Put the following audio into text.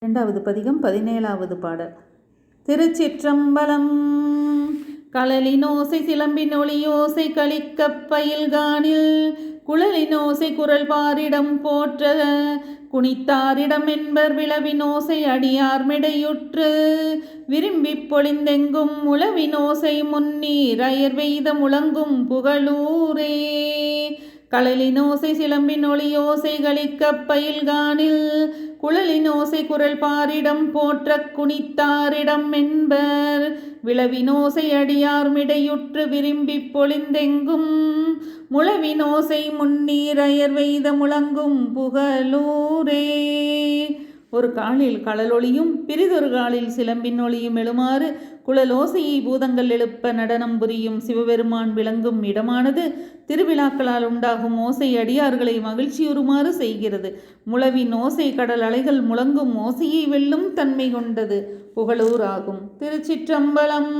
இரண்டாவது பதிகம் பதினேழாவது பாடல். திருச்சிற்றம்பலம் களலினோசை சிலம்பின் ஒளியோசை கலிக்கப் பயில்கானில் குழலினோசை குரல் பாரிடம் போற்ற குனித்தாரிடம் என்பர் விளவினோசை அடியார் மிடையுற்று விரும்பிப் பொழிந்தெங்கும் உளவினோசை முன்னீர் அயர்வெய்த முழங்கும் புகழூரே. களலினோசை சிலம்பின் ஒளியோசை களிக்கப் பயில்கானில் குழலினோசை குரல் பாரிடம் போற்ற குனித்தாரிடம் என்பர். விளவினோசை அடியார் மிடையுற்று விரும்பிப் பொழிந்தெங்கும் முழவினோசை முன்னீர் அயர் வெய்த முழங்கும் புகழூரே ஒரு காலில் கடலொளியும் பிரிதொரு காலில் சிலம்பின் ஒளியும் எழுமாறு குழலோசையை பூதங்கள் எழுப்ப நடனம் புரியும் சிவபெருமான் விளங்கும் இடமானது திருவிழாக்களால் உண்டாகும் ஓசை அடியார்களை மகிழ்ச்சியுறுமாறு செய்கிறது. முழவின் ஓசை கடல் அலைகள் முழங்கும் ஓசையை வெல்லும் தன்மை கொண்டது. புகழூர் ஆகும் திருச்சிற்றம்பலம்.